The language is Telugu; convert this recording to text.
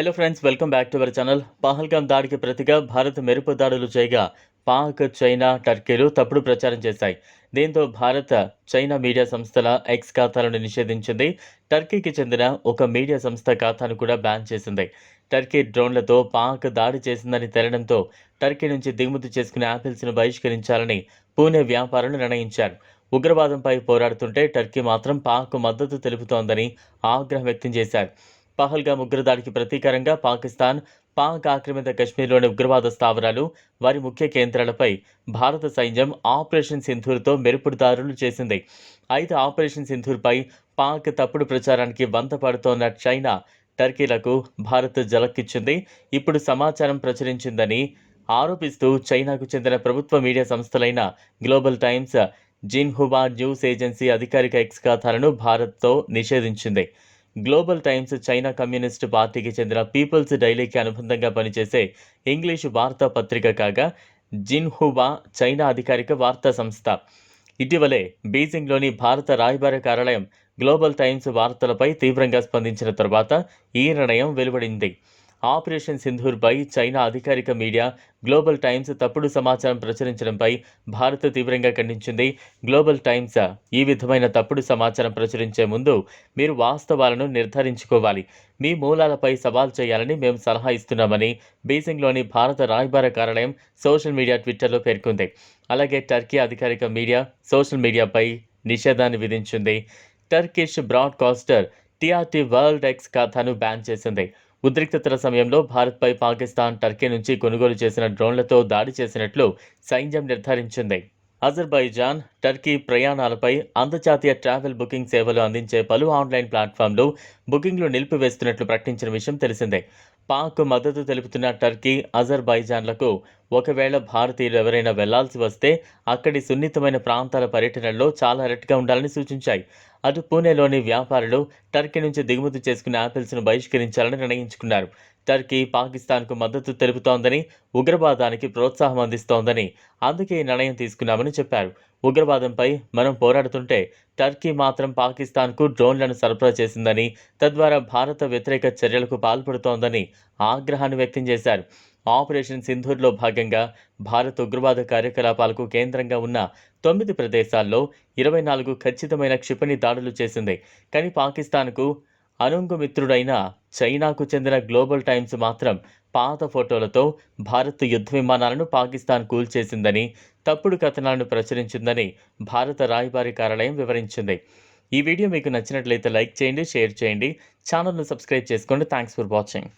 Hello friends welcome back to our channel Pahalgam దాడికి ప్రతిగా భారత్ మెరుపు దాడులు చేయగా పాక్ చైనా టర్కీలు తప్పుడు ప్రచారం చేశాయి. దీంతో భారత చైనా మీడియా సంస్థల ఎక్స్ ఖాతాలను నిషేధించింది. టర్కీకి చెందిన ఒక మీడియా సంస్థ ఖాతాను కూడా బ్యాన్ చేసింది. టర్కీ డ్రోన్లతో పాక్ దాడి చేసిందని తేలడంతో టర్కీ నుంచి దిగుమతి చేసుకునే యాపిల్స్ను బహిష్కరించాలని పూణే వ్యాపారులు నిర్ణయించారు. ఉగ్రవాదంపై పోరాడుతుంటే టర్కీ మాత్రం పాక్ మద్దతు తెలుపుతోందని ఆగ్రహం వ్యక్తం చేశారు. పహల్గా ఉగ్రదాడికి ప్రతీకారంగా పాకిస్తాన్ పాక్ ఆక్రమిత కశ్మీర్లోని ఉగ్రవాద స్థావరాలు వారి ముఖ్య కేంద్రాలపై భారత సైన్యం ఆపరేషన్ సింధూర్తో మెరుపుడు చేసింది. అయితే ఆపరేషన్ సింధూర్పై పాక్ తప్పుడు ప్రచారానికి వంత పడుతోన్న చైనా టర్కీలకు భారత్ జలక్కిచ్చింది. ఇప్పుడు సమాచారం ప్రచురించిందని ఆరోపిస్తూ చైనాకు చెందిన ప్రభుత్వ మీడియా సంస్థలైన గ్లోబల్ టైమ్స్ జిన్హుబా న్యూస్ ఏజెన్సీ అధికారిక ఎక్స్ ఖాతాలను భారత్తో నిషేధించింది. గ్లోబల్ టైమ్స్ చైనా కమ్యూనిస్టు పార్టీకి చెందిన పీపుల్స్ డైలీకి అనుబంధంగా పనిచేసే ఇంగ్లీషు వార్తా పత్రిక కాగా జిన్హువా చైనా అధికారిక వార్తా సంస్థ. ఇటీవలే బీజింగ్లోని భారత రాయబార కార్యాలయం గ్లోబల్ టైమ్స్ వార్తలపై తీవ్రంగా స్పందించిన తర్వాత ఈ నిర్ణయం వెలువడింది. ఆపరేషన్ సింధూర్పై చైనా అధికారిక మీడియా గ్లోబల్ టైమ్స్ తప్పుడు సమాచారం ప్రచురించడంపై భారత్ తీవ్రంగా ఖండించింది. గ్లోబల్ టైమ్స్ ఈ విధమైన తప్పుడు సమాచారం ప్రచురించే ముందు మీరు వాస్తవాలను నిర్ధారించుకోవాలి. మీ మూలాలపై సవాల్ చేయాలని మేము సలహా ఇస్తున్నామని బీజింగ్లోని భారత రాయబార కార్యాలయం సోషల్ మీడియా ట్విట్టర్లో పేర్కొంది. అలాగే టర్కీ అధికారిక మీడియా సోషల్ మీడియాపై నిషేధాన్ని విధించింది. Turkish broadcaster TRT World X ఖాతాను బ్యాన్ చేసింది. ఉద్రిక్తతల సమయంలో భారత్పై పాకిస్తాన్ టర్కీ నుంచి కొనుగోలు చేసిన డ్రోన్లతో దాడి చేసినట్లు సైన్యం నిర్ధారించింది. అజర్బైజాన్ టర్కీ ప్రయాణాలపై అంతర్జాతీయ ట్రావెల్ బుకింగ్ సేవలు అందించే పలు ఆన్లైన్ ప్లాట్ఫామ్లు బుకింగ్లు నిలిపివేస్తున్నట్లు ప్రకటించిన విషయం తెలిసిందే. పాక్ మద్దతు తెలుపుతున్న టర్కీ అజర్బైజాన్లకు ఒకవేళ భారతీయులు ఎవరైనా వెళ్ళాల్సి వస్తే అక్కడి సున్నితమైన ప్రాంతాల పర్యటనలో చాలా అలర్ట్గా ఉండాలని సూచించాయి. అటు పూణేలోని వ్యాపారులు టర్కీ నుంచి దిగుమతి చేసుకున్న యాపిల్స్ను బహిష్కరించాలని నిర్ణయించుకున్నారు. టర్కీ పాకిస్తాన్కు మద్దతు తెలుపుతోందని ఉగ్రవాదానికి ప్రోత్సాహం అందిస్తోందని అందుకే ఈ నిర్ణయం తీసుకున్నామని చెప్పారు. ఉగ్రవాదంపై మనం పోరాడుతుంటే టర్కీ మాత్రం పాకిస్తాన్కు డ్రోన్లను సరఫరా చేసిందని తద్వారా భారత వ్యతిరేక చర్యలకు పాల్పడుతోందని ఆగ్రహాన్ని వ్యక్తం చేశారు. ఆపరేషన్ సింధూర్లో భాగంగా భారత్ ఉగ్రవాద కార్యకలాపాలకు కేంద్రంగా ఉన్న తొమ్మిది ప్రదేశాల్లో ఇరవై నాలుగు ఖచ్చితమైన క్షిపణి దాడులు చేసింది. కానీ పాకిస్తాన్కు అనుంగు మిత్రుడైన చైనాకు చెందిన గ్లోబల్ టైమ్స్ మాత్రం పాత ఫోటోలతో భారత్ యుద్ధ విమానాలను పాకిస్తాన్ కూల్చేసిందని తప్పుడు కథనాలను ప్రచురించిందని భారత రాయబారి కార్యాలయం వివరించింది. ఈ వీడియో మీకు నచ్చినట్లయితే లైక్ చేయండి షేర్ చేయండి ఛానల్ను సబ్స్క్రైబ్ చేసుకోండి. Thanks for watching.